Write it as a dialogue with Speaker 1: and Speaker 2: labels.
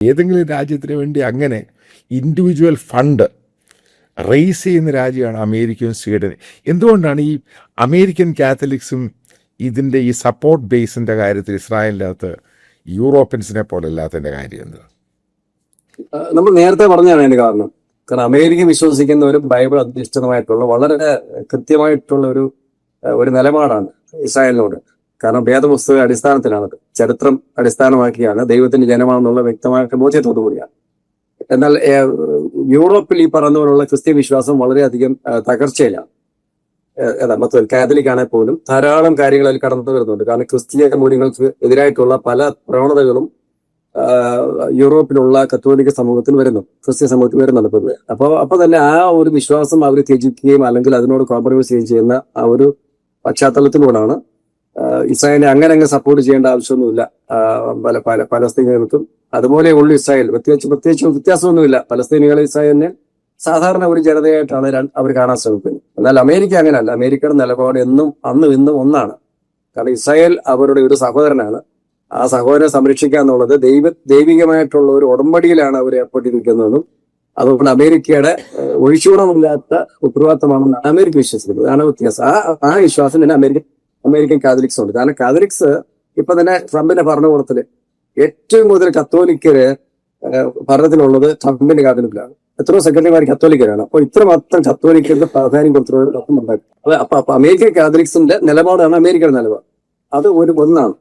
Speaker 1: ഏതെങ്കിലും രാജ്യത്തിന് വേണ്ടി അങ്ങനെ ഇൻഡിവിജ്വൽ ഫണ്ട് റേസ് ചെയ്യുന്ന രാജ്യമാണ് അമേരിക്കയും സ്വീഡനും. എന്തുകൊണ്ടാണ് ഈ അമേരിക്കൻ കാത്തലിക്സും ഇതിന്റെ ഈ സപ്പോർട്ട് ബേസിന്റെ കാര്യത്തിൽ ഇസ്രായേലിനകത്ത് യൂറോപ്യൻസിനെ പോലെ അല്ലാത്തതിന്റെ കാര്യം എന്ത്
Speaker 2: നമ്മൾ നേരത്തെ പറഞ്ഞാണ് അതിന്റെ കാരണം. കാരണം അമേരിക്ക വിശ്വസിക്കുന്ന ഒരു ബൈബിൾ അധിഷ്ഠിതമായിട്ടുള്ള വളരെ കൃത്യമായിട്ടുള്ള ഒരു ഒരു നിലപാടാണ് ഇസ്രായേലിനോട്. കാരണം വേദപുസ്തക അടിസ്ഥാനത്തിലാണ്. അത്. ചരിത്രം അടിസ്ഥാനമാക്കിയാണ് ദൈവത്തിന്റെ ജനമാണെന്നുള്ള വ്യക്തമായിട്ട് ബോധ്യത്തോടു കൂടിയാണ്. എന്നാൽ യൂറോപ്പിൽ ഈ പറഞ്ഞ പോലുള്ള ക്രിസ്ത്യൻ വിശ്വാസം വളരെയധികം തകർച്ചയിലാണ്. മൊത്തം കാത്തലിക് ആണെങ്കിൽ പോലും ധാരാളം കാര്യങ്ങൾ അതിൽ കടന്നു വരുന്നുണ്ട്. കാരണം ക്രിസ്തീയ മൂല്യങ്ങൾക്ക് എതിരായിട്ടുള്ള പല പ്രവണതകളും യൂറോപ്പിലുള്ള കത്തോലിക്ക സമൂഹത്തിൽ വരുന്നു. ക്രിസ്ത്യൻ സമൂഹത്തിൽ വരുന്നുണ്ട് പൊതുവെ. അപ്പൊ അപ്പൊ തന്നെ ആ ഒരു വിശ്വാസം അവർ ത്യജിക്കുകയും അല്ലെങ്കിൽ അതിനോട് കോംപ്രമൈസ് ചെയ്യുകയും ചെയ്യുന്ന ആ ഒരു പശ്ചാത്തലത്തിലൂടെയാണ് ഇസ്രായേലിനെ അങ്ങനെ അങ്ങ് സപ്പോർട്ട് ചെയ്യേണ്ട ആവശ്യമൊന്നുമില്ല. പല പല പലസ്തീനികൾക്കും അതുപോലെ ഉള്ളു ഇസ്രായേൽ. പ്രത്യേകിച്ച് പ്രത്യേകിച്ച് വ്യത്യാസമൊന്നുമില്ല. പലസ്തീനികളെ ഇസ്രായേലിനെ സാധാരണ ഒരു ജനതയായിട്ടാണ് അവർ കാണാൻ ശ്രമിക്കുന്നത്. എന്നാൽ അമേരിക്ക അങ്ങനെയല്ല. അമേരിക്കയുടെ നിലപാട് എന്നും അന്നും ഇന്നും ഒന്നാണ്. കാരണം ഇസ്രായേൽ അവരുടെ ഒരു സഹോദരനാണ്. ആ സഹോദരനെ സംരക്ഷിക്കുക എന്നുള്ളത് ദൈവ ദൈവികമായിട്ടുള്ള ഒരു ഉടമ്പടിയിലാണ് അവർ ഏർപ്പെട്ടിരിക്കുന്നതെന്നും അതുകൊണ്ട് അമേരിക്കയുടെ ഒഴിച്ചുകൂടമില്ലാത്ത ഉത്തരവാദിത്തമാണെന്നാണ് അമേരിക്ക വിശ്വസിക്കുന്നത്. അതാണ് വ്യത്യാസം. ആ ആ വിശ്വാസം തന്നെ അമേരിക്കൻ അമേരിക്കൻ കാതലിക്സ് ഉണ്ട്. കാരണം കാതലിക്സ് ഇപ്പൊ തന്നെ ട്രംപിന്റെ ഭരണകൂടത്തിൽ ഏറ്റവും കൂടുതൽ കത്തോലിക്കര് ഭരണത്തിലുള്ളത് ട്രംപിന്റെ കാതലിക്കിലാണ് എത്രയോ സെക്രട്ടറിമാർ കത്തോലിക്കരാണ് അപ്പോൾ ഇത്രമാത്രം കത്തോലിക്കരുടെ പ്രാധാന്യം അപ്പൊ അപ്പൊ അപ്പൊ അമേരിക്കൻ കാതലിക്സിന്റെ നിലപാടാണ് അമേരിക്കയുടെ നിലപാട്. അത് ഒരു ഒന്നാണ്.